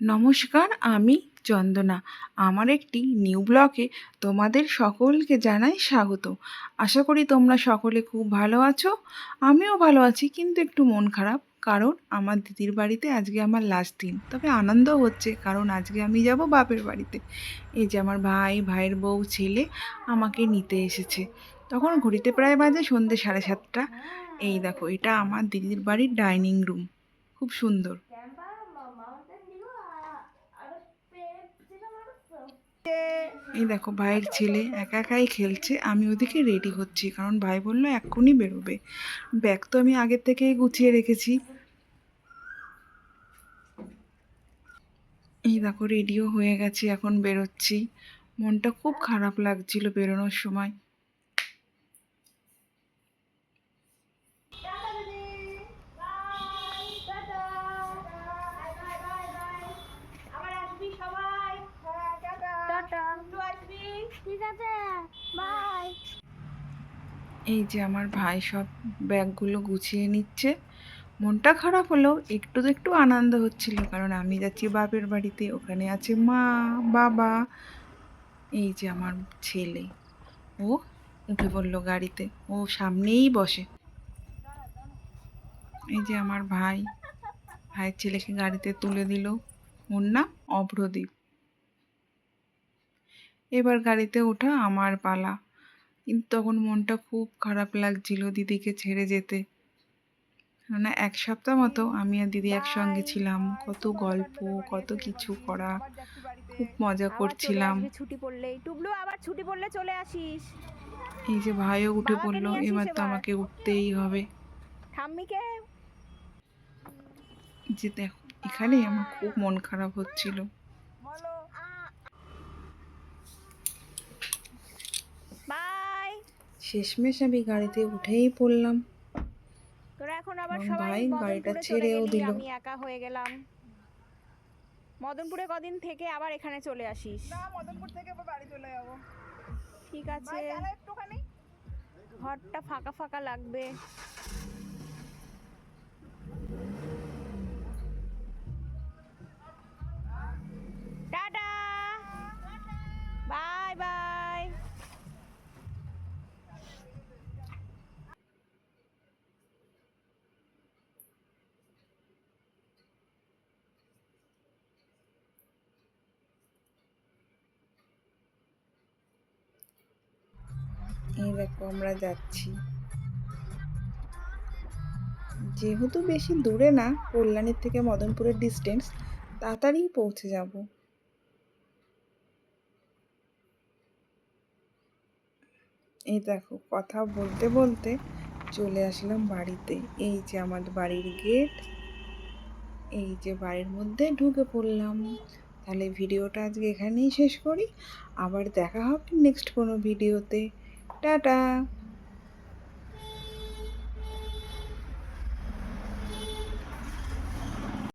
নমস্কার, আমি চন্দনা। আমার একটি নিউ ব্লগে তোমাদের সকলকে জানাই স্বাগত। আশা করি তোমরা সকলে খুব ভালো আছো। আমিও ভালো আছি, কিন্তু একটু মন খারাপ, কারণ আমার দিদির বাড়িতে আজকে আমার লাস্ট দিন। তবে আনন্দ হচ্ছে, কারণ আজকে আমি যাব বাপের বাড়িতে। এই যে আমার ভাই, ভাইয়ের বউ, ছেলে আমাকে নিতে এসেছে। তখন ঘড়িতে প্রায় বাজে সন্ধ্যে সাড়ে সাতটা। এই দেখো, এটা আমার দিদির বাড়ির ডাইনিং রুম খুব সুন্দর। এই দেখো, ভাইয়ের ছেলে একা একাই খেলছে, আমি ওদিকে রেডি হচ্ছি, কারণ ভাই বলল এক্ষুনি বেরোবে। ব্যাগ তো আমি আগের থেকেই গুছিয়ে রেখেছি। এই দেখো রেডিও হয়ে গেছে, এখন বেরোচ্ছি। মনটা খুব খারাপ লাগছিল বেরোনোর সময়। এই যে আমার ভাই সব ব্যাগগুলো গুছিয়ে নিচ্ছে। মনটা খারাপ হলেও একটু তো একটু আনন্দ হচ্ছিল, কারণ আমি যাচ্ছি বাপের বাড়িতে, ওখানে আছে মা, বাবা। এই যে আমার ছেলে। ও উঠে পড়ল গাড়িতে, ও সামনেই বসে। এই যে আমার ভাই, ভাইয়ের ছেলেকে গাড়িতে তুলে দিল। ওর নাম অভ্রদীপ। এবার গাড়িতে ওঠা আমার পালা। কিন্তু তখন মনটা খুব খারাপ লাগছিল দিদিকে ছেড়ে যেতে। না এক সপ্তাহ মতো আমি আর দিদি একসঙ্গে ছিলাম। কত গল্প কত কিছু করা। খুব মজা করছিলাম। ছুটি পড়লেই টুবলু আবার ছুটি পড়লে চলে আসিস। এই যে ভাইও উঠে পড়ল এবার তো আমাকে উঠতেই হবে। ঠাম্মিকে যে দেখো এখানেই আমার খুব মন খারাপ হচ্ছিল। শেষমেশ আমি গাড়িতে উঠেই পড়লাম। তোরা এখন আবার সবাই গাড়িটা ছেড়েও দিল। আমি একা হয়ে গেলাম। মদনপুরে কদিন থেকে আবার এখানে চলে আসিস। না মদনপুর থেকে আবার বাড়ি চলে যাব। ঠিক আছে। একটুখানি ঘরটা ফাঁকা ফাঁকা লাগবে। দেখো আমরা যাচ্ছি। যেহেতু বেশি দূরে না, কল্যাণীর থেকে মদনপুরের ডিস্টেন্স তাড়াতাড়ি পৌঁছে যাব। এই দেখো, কথা বলতে বলতে চলে আসলাম বাড়িতে। এই যে আমার বাড়ির গেট এই যে বাড়ির মধ্যে ঢুকে পড়লাম। তাহলে ভিডিওটা আজকে এখানেই শেষ করি। আবার দেখা হবে নেক্সট কোনো ভিডিওতে 哒哒。